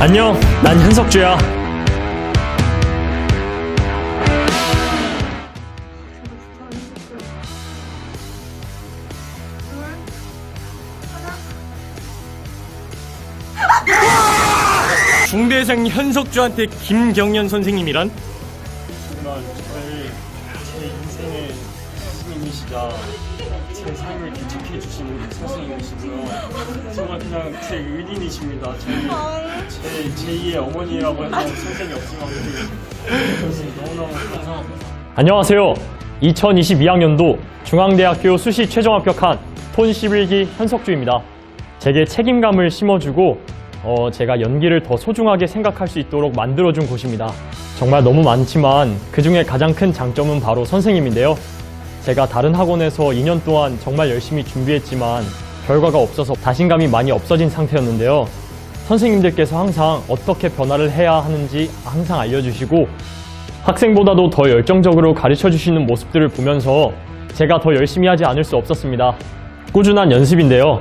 안녕, 난 현석주야. 중대생 현석주한테 김경연 선생님이란? 정말 제 인생의 스님이시자 제 삶을 개척해 주시는 선생님이시고요. 정말 그냥 제 의린이십니다. 제, 제 제2의 어머니라고 해도 선생이 없지만 그 선생님 너무너무 감사합니다. 안녕하세요. 2022학년도 중앙대학교 수시 최종 합격한 톤 11기 현석주입니다. 제게 책임감을 심어주고 어, 제가 연기를 더 소중하게 생각할 수 있도록 만들어준 곳입니다. 정말 너무 많지만 그 중에 가장 큰 장점은 바로 선생님인데요. 제가 다른 학원에서 2년 동안 정말 열심히 준비했지만 결과가 없어서 자신감이 많이 없어진 상태였는데요. 선생님들께서 항상 어떻게 변화를 해야 하는지 항상 알려주시고 학생보다도 더 열정적으로 가르쳐 주시는 모습들을 보면서 제가 더 열심히 하지 않을 수 없었습니다. 꾸준한 연습인데요.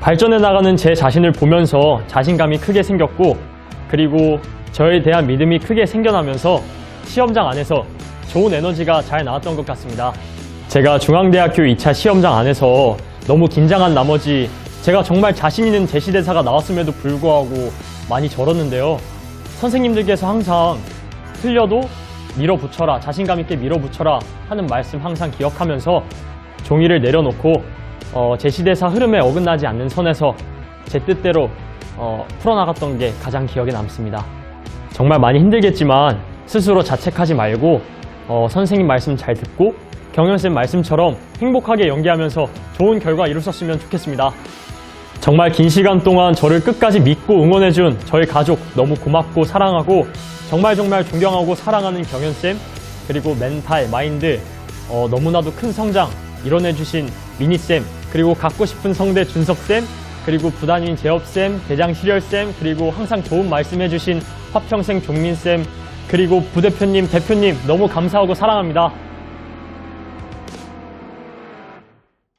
발전해 나가는 제 자신을 보면서 자신감이 크게 생겼고 그리고 저에 대한 믿음이 크게 생겨나면서 시험장 안에서 좋은 에너지가 잘 나왔던 것 같습니다. 제가 중앙대학교 2차 시험장 안에서 너무 긴장한 나머지 제가 정말 자신 있는 제시대사가 나왔음에도 불구하고 많이 절었는데요. 선생님들께서 항상 틀려도 밀어붙여라, 자신감 있게 밀어붙여라 하는 말씀 항상 기억하면서 종이를 내려놓고 어, 제시대사 흐름에 어긋나지 않는 선에서 제 뜻대로 어, 풀어나갔던 게 가장 기억에 남습니다. 정말 많이 힘들겠지만 스스로 자책하지 말고 어, 선생님 말씀 잘 듣고 경연쌤 말씀처럼 행복하게 연기하면서 좋은 결과 이루셨으면 좋겠습니다. 정말 긴 시간 동안 저를 끝까지 믿고 응원해준 저희 가족 너무 고맙고 사랑하고 정말 정말 존경하고 사랑하는 경연쌤 그리고 멘탈, 마인드 어, 너무나도 큰 성장 이뤄내주신 미니쌤 그리고 갖고 싶은 성대 준석쌤 그리고 부단인 재업쌤, 대장 시렬쌤 그리고 항상 좋은 말씀해주신 화평생 종민쌤 그리고 부대표님, 대표님 너무 감사하고 사랑합니다.